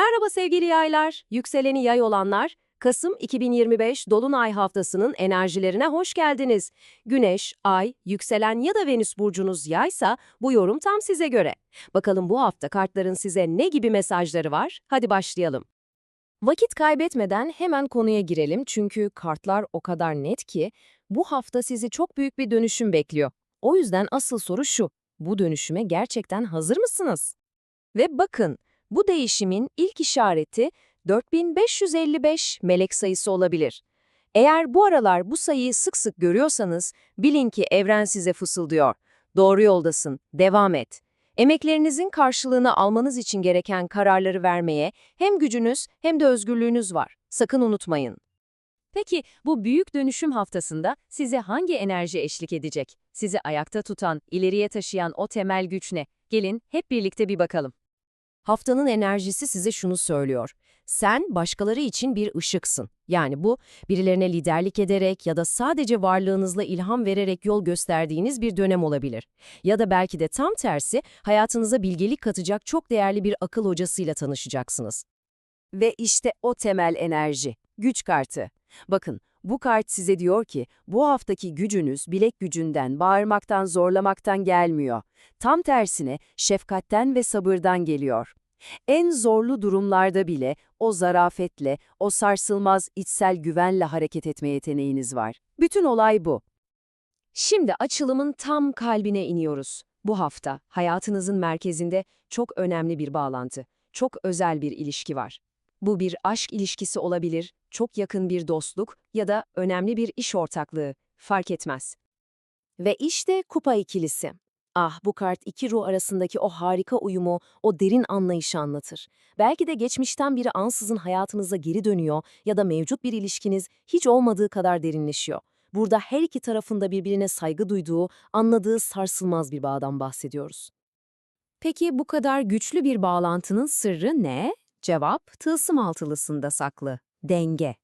Merhaba sevgili yaylar, yükseleni yay olanlar. Kasım 2025 Dolunay haftasının enerjilerine hoş geldiniz. Güneş, Ay, yükselen ya da Venüs burcunuz yaysa bu yorum tam size göre. Bakalım bu hafta kartların size ne gibi mesajları var? Hadi başlayalım. Vakit kaybetmeden hemen konuya girelim çünkü kartlar o kadar net ki bu hafta sizi çok büyük bir dönüşüm bekliyor. O yüzden asıl soru şu, bu dönüşüme gerçekten hazır mısınız? Ve bakın, bu değişimin ilk işareti 4555 melek sayısı olabilir. Eğer bu aralar bu sayıyı sık sık görüyorsanız bilin ki evren size fısıldıyor. Doğru yoldasın, devam et. Emeklerinizin karşılığını almanız için gereken kararları vermeye hem gücünüz hem de özgürlüğünüz var. Sakın unutmayın. Peki bu büyük dönüşüm haftasında size hangi enerji eşlik edecek? Sizi ayakta tutan, ileriye taşıyan o temel güç ne? Gelin hep birlikte bir bakalım. Haftanın enerjisi size şunu söylüyor. Sen başkaları için bir ışıksın. Yani bu birilerine liderlik ederek ya da sadece varlığınızla ilham vererek yol gösterdiğiniz bir dönem olabilir. Ya da belki de tam tersi hayatınıza bilgelik katacak çok değerli bir akıl hocasıyla tanışacaksınız. Ve işte o temel enerji, güç kartı. Bakın, bu kart size diyor ki, bu haftaki gücünüz bilek gücünden, bağırmaktan, zorlamaktan gelmiyor. Tam tersine şefkatten ve sabırdan geliyor. En zorlu durumlarda bile o zarafetle, o sarsılmaz içsel güvenle hareket etme yeteneğiniz var. Bütün olay bu. Şimdi açılımın tam kalbine iniyoruz. Bu hafta hayatınızın merkezinde çok önemli bir bağlantı, çok özel bir ilişki var. Bu bir aşk ilişkisi olabilir, çok yakın bir dostluk ya da önemli bir iş ortaklığı, fark etmez. Ve işte kupa ikilisi. Ah bu kart iki ruh arasındaki o harika uyumu, o derin anlayışı anlatır. Belki de geçmişten biri ansızın hayatınıza geri dönüyor ya da mevcut bir ilişkiniz hiç olmadığı kadar derinleşiyor. Burada her iki tarafında birbirine saygı duyduğu, anladığı sarsılmaz bir bağdan bahsediyoruz. Peki bu kadar güçlü bir bağlantının sırrı ne? Cevap, tılsım altılısında saklı. Denge.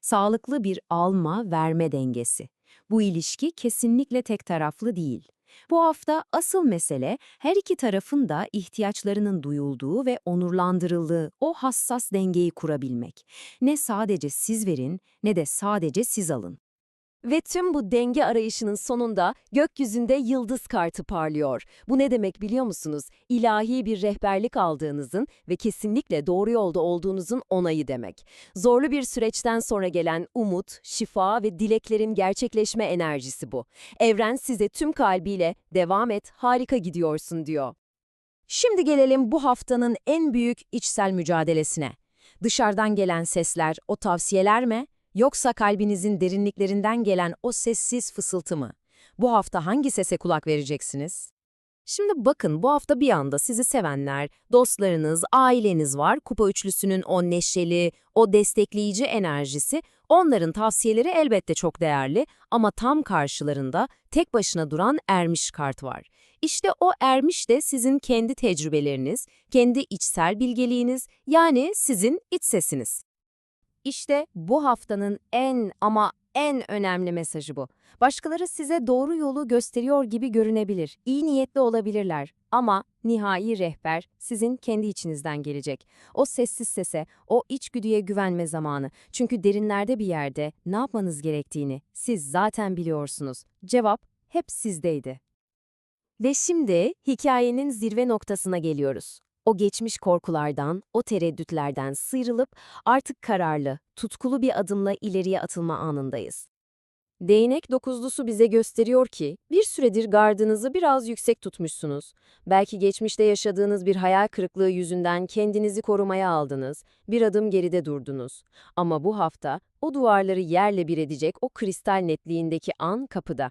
Sağlıklı bir alma-verme dengesi. Bu ilişki kesinlikle tek taraflı değil. Bu hafta asıl mesele her iki tarafın da ihtiyaçlarının duyulduğu ve onurlandırıldığı o hassas dengeyi kurabilmek. Ne sadece siz verin ne de sadece siz alın. Ve tüm bu denge arayışının sonunda gökyüzünde yıldız kartı parlıyor. Bu ne demek biliyor musunuz? İlahi bir rehberlik aldığınızın ve kesinlikle doğru yolda olduğunuzun onayı demek. Zorlu bir süreçten sonra gelen umut, şifa ve dileklerin gerçekleşme enerjisi bu. Evren size tüm kalbiyle devam et, harika gidiyorsun diyor. Şimdi gelelim bu haftanın en büyük içsel mücadelesine. Dışarıdan gelen sesler, o tavsiyeler mi? Yoksa kalbinizin derinliklerinden gelen o sessiz fısıltı mı? Bu hafta hangi sese kulak vereceksiniz? Şimdi bakın bu hafta bir anda sizi sevenler, dostlarınız, aileniz var. Kupa üçlüsünün o neşeli, o destekleyici enerjisi, onların tavsiyeleri elbette çok değerli ama tam karşılarında tek başına duran ermiş kart var. İşte o ermiş de sizin kendi tecrübeleriniz, kendi içsel bilgeliğiniz yani sizin iç sesiniz. İşte bu haftanın en ama en önemli mesajı bu. Başkaları size doğru yolu gösteriyor gibi görünebilir, iyi niyetli olabilirler ama nihai rehber sizin kendi içinizden gelecek. O sessiz sese, o içgüdüye güvenme zamanı. Çünkü derinlerde bir yerde ne yapmanız gerektiğini siz zaten biliyorsunuz. Cevap hep sizdeydi. Ve şimdi hikayenin zirve noktasına geliyoruz. O geçmiş korkulardan, o tereddütlerden sıyrılıp artık kararlı, tutkulu bir adımla ileriye atılma anındayız. Değnek dokuzlusu bize gösteriyor ki bir süredir gardınızı biraz yüksek tutmuşsunuz. Belki geçmişte yaşadığınız bir hayal kırıklığı yüzünden kendinizi korumaya aldınız, bir adım geride durdunuz. Ama bu hafta o duvarları yerle bir edecek o kristal netliğindeki an kapıda.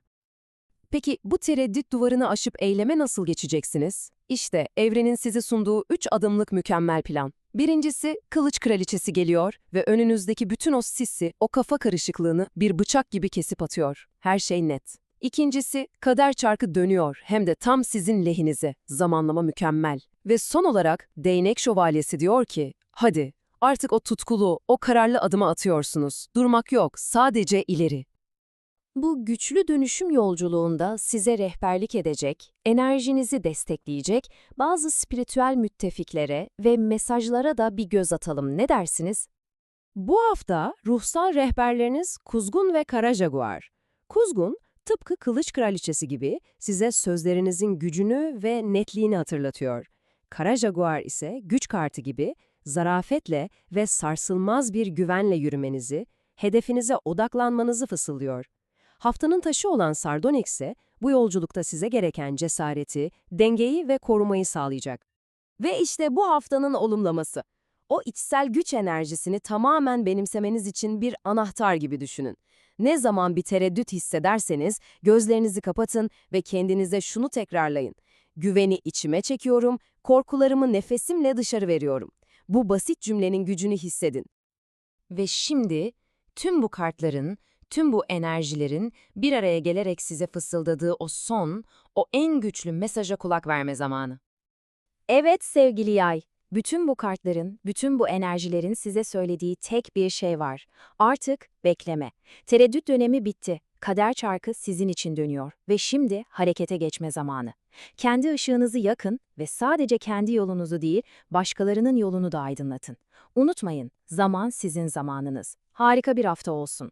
Peki bu tereddüt duvarını aşıp eyleme nasıl geçeceksiniz? İşte evrenin size sunduğu üç adımlık mükemmel plan. Birincisi, kılıç kraliçesi geliyor ve önünüzdeki bütün o sisi, o kafa karışıklığını bir bıçak gibi kesip atıyor. Her şey net. İkincisi, kader çarkı dönüyor hem de tam sizin lehinize. Zamanlama mükemmel. Ve son olarak değnek şövalyesi diyor ki, hadi artık o tutkulu, o kararlı adımı atıyorsunuz. Durmak yok, sadece ileri. Bu güçlü dönüşüm yolculuğunda size rehberlik edecek, enerjinizi destekleyecek bazı spiritüel müttefiklere ve mesajlara da bir göz atalım. Ne dersiniz? Bu hafta ruhsal rehberleriniz Kuzgun ve Kara Jaguar. Kuzgun, tıpkı Kılıç Kraliçesi gibi size sözlerinizin gücünü ve netliğini hatırlatıyor. Kara Jaguar ise güç kartı gibi zarafetle ve sarsılmaz bir güvenle yürümenizi, hedefinize odaklanmanızı fısıldıyor. Haftanın taşı olan Sardonyx ise bu yolculukta size gereken cesareti, dengeyi ve korumayı sağlayacak. Ve işte bu haftanın olumlaması. O içsel güç enerjisini tamamen benimsemeniz için bir anahtar gibi düşünün. Ne zaman bir tereddüt hissederseniz gözlerinizi kapatın ve kendinize şunu tekrarlayın. Güveni içime çekiyorum, korkularımı nefesimle dışarı veriyorum. Bu basit cümlenin gücünü hissedin. Ve şimdi tüm bu kartların, tüm bu enerjilerin bir araya gelerek size fısıldadığı o son, o en güçlü mesaja kulak verme zamanı. Evet sevgili yay, bütün bu kartların, bütün bu enerjilerin size söylediği tek bir şey var. Artık bekleme. Tereddüt dönemi bitti. Kader çarkı sizin için dönüyor ve şimdi harekete geçme zamanı. Kendi ışığınızı yakın ve sadece kendi yolunuzu değil, başkalarının yolunu da aydınlatın. Unutmayın, zaman sizin zamanınız. Harika bir hafta olsun.